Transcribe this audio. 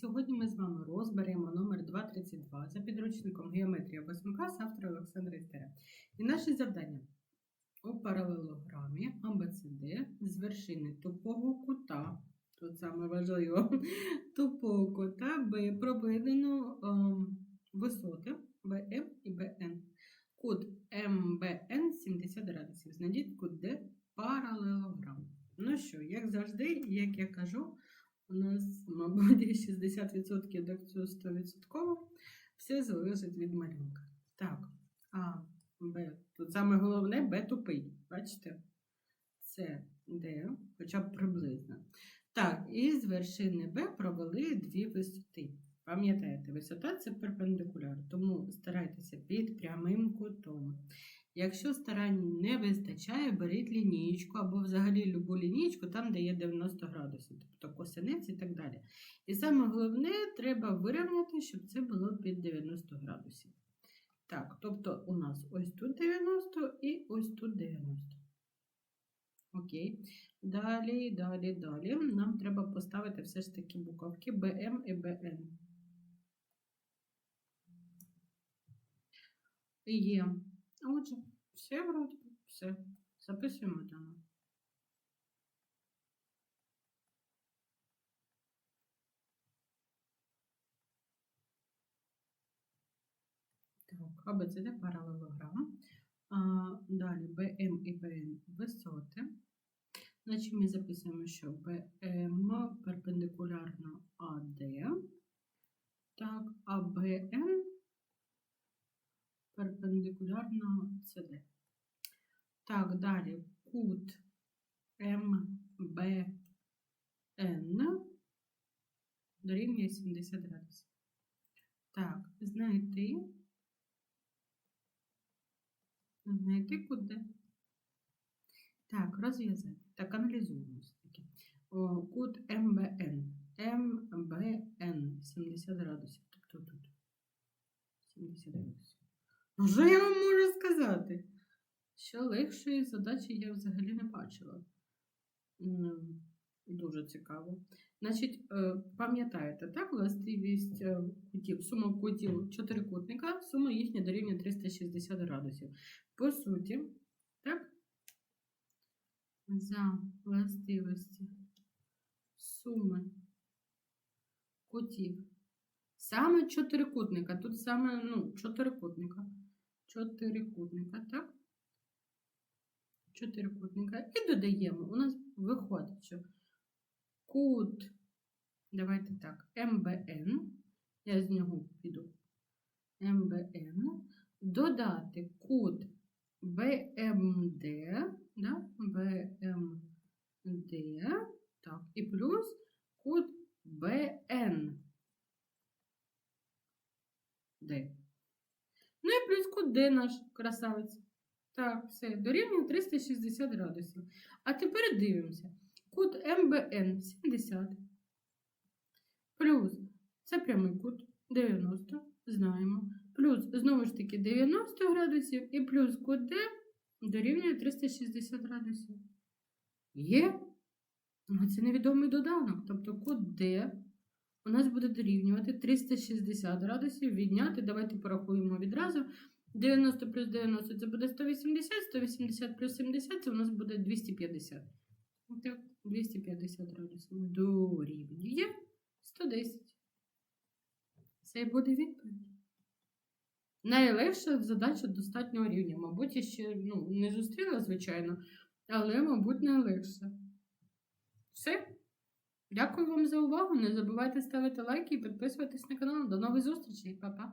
Сьогодні ми з вами розберемо номер 232 за підручником Геометрія 8 клас автора Олександра Істера. І наше завдання у паралелограмі АБЦД з вершини тупого кута, тут саме важливо, тупого кута Б проведено ем, висоти БМ і БН. Кут МБН 70 градусів. Знайдіть кут Д паралелограм. Ну що, як завжди, як я кажу, у нас, мабуть, 60% до цього 100%. Все залежить від малюнка. Так, А, Б. Тут саме головне Б тупий. Бачите? Це Д, хоча б приблизно. Так, і з вершини Б провели дві висоти. Пам'ятаєте, висота це перпендикуляр, тому старайтеся під прямим кутом. Якщо старань не вистачає, беріть лінієчку або взагалі любу лінієчку, там, де є 90 градусів, тобто косинець і так далі. І саме головне, треба вирівняти, щоб це було під 90 градусів. Так, тобто у нас ось тут 90 і ось тут 90. Окей. Далі, далі, далі. Нам треба поставити все ж таки буковки BM і BN. Є. Отже, все вроді, все. Записуємо там. Так, АБЦД паралелограм. А, далі BM і BN висоти. Значить, ми записуємо, що BM перпендикулярно AD. Так, а BN перпендикулярно CD. Так, далі кут МБН дорівнює 70 градусів. Так, знайти. Знайти кут Д. Так, розв'язати. Так, аналізуємо все-таки. Кут МБН. МБН 70 градусів. Тобто тут 70 градусів. Ну, що я вам можу сказати? Що легшої задачі я взагалі не бачила. Дуже цікаво. Значить, е, пам'ятаєте, так, властивість е, кутів, сума кутів чотирикутника, сума їхня дорівнює 360 градусів. По суті, так, за властивості суми кутів. Саме чотирикутника. Тут саме, ну, чотирикутника. Чотирикутника, так? Чотирикутника. І додаємо. У нас виходить, що кут, давайте так, МБН. Я з нього піду. МБН. Додати кут БМД, да? БМД, так, і плюс кут БН. Д. Д наш красавець. Так, все, дорівнює 360 градусів. А тепер дивимося. Кут МБН 70. Плюс це прямий кут 90, знаємо. Плюс, знову ж таки, 90 градусів і плюс кут Д дорівнює 360 градусів. Є. Ну, Це невідомий доданок. Тобто кут Д у нас буде дорівнювати 360 градусів відняти. Давайте порахуємо відразу. 90 плюс 90 це буде 180, 180 плюс 70 це у нас буде 250. Так, 250 градусів дорівнює 110. Це буде відповідь. Найлегша задача достатнього рівня. Мабуть, я ще ну, не зустріла, звичайно, але, мабуть, найлегша. Все. Дякую вам за увагу. Не забувайте ставити лайки і підписуватись на канал. До нових зустрічей, Па-па!